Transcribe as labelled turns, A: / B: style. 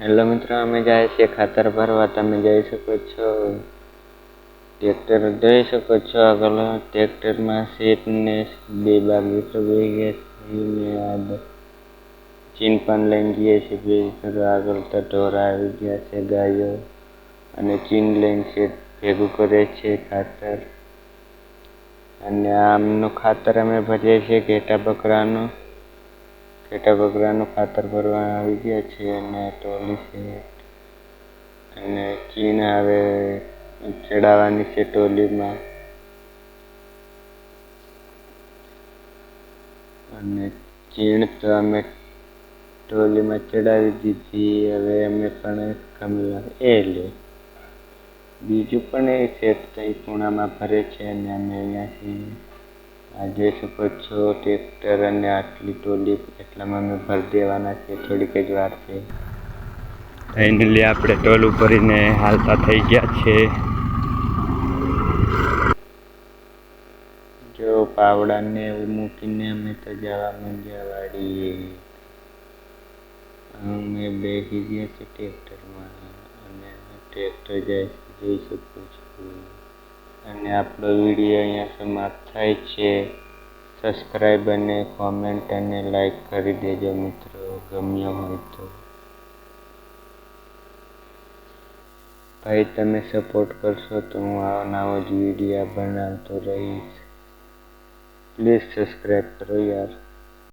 A: Hello મિત્રો, અમે જાય છે ખાતર ભરવા. તમે જઈ શકો છો, ટ્રેક્ટર જોઈ શકો છો આગળ. ટ્રેક્ટરમાં સીટને બે બાગીચો બેસી ગયા છે. ને ચીન પણ લઈને ગયા છીએ બે આગળ તો ઢોરા આવી ગયા છે, ગાયો. અને ચીન લઈને સીટ ભેગું કરે છે ખાતર. અને આમનું ખાતર અમે ભરીએ છીએ ઘેટા બકરાનું. ઘેટા બકરાનું ખાતર ભરવા આવી ગયા છે અને ટોલી છે. અને ચીન આવે ચડાવવાની છે ટોલીમાં. અને ચીણ તો અમે ટોલીમાં ચડાવી દીધી, હવે અમે પણ કમલા એ લે. બીજું પણ એ સેટ કંઈ પૂણામાં ભરે છે અને અમે અહીંયાથી આ જોઈ શકો છો ટ્રેક્ટર અને આટલી ટોલી એટલામાં અમે ભરી દેવાના છે, થોડીક જ વાર છે. ફાઇનલી આપણે ટોલ ભરીને હાલતા થઈ ગયા છે. જો પાવડાને એવું મૂકીને અમે તો જવા માંડ્યા વાળીએ અમે બેસી ગયા છે ટ્રેક્ટરમાં અને ટ્રેક્ટર જાય જોઈ શકો છો. અને આપણો વીડિયો અહીંયા સમાપ્ત થાય છે. સબસ્ક્રાઈબ અને કોમેન્ટ અને લાઈક કરી દેજો મિત્રો. ગમ્યો હોય તો. ભાઈ, તમે સપોર્ટ કરશો તો હું આવો નવો જ વીડિયો બનાવતો રહીશ. પ્લીઝ સબસ્ક્રાઈબ કરો યાર.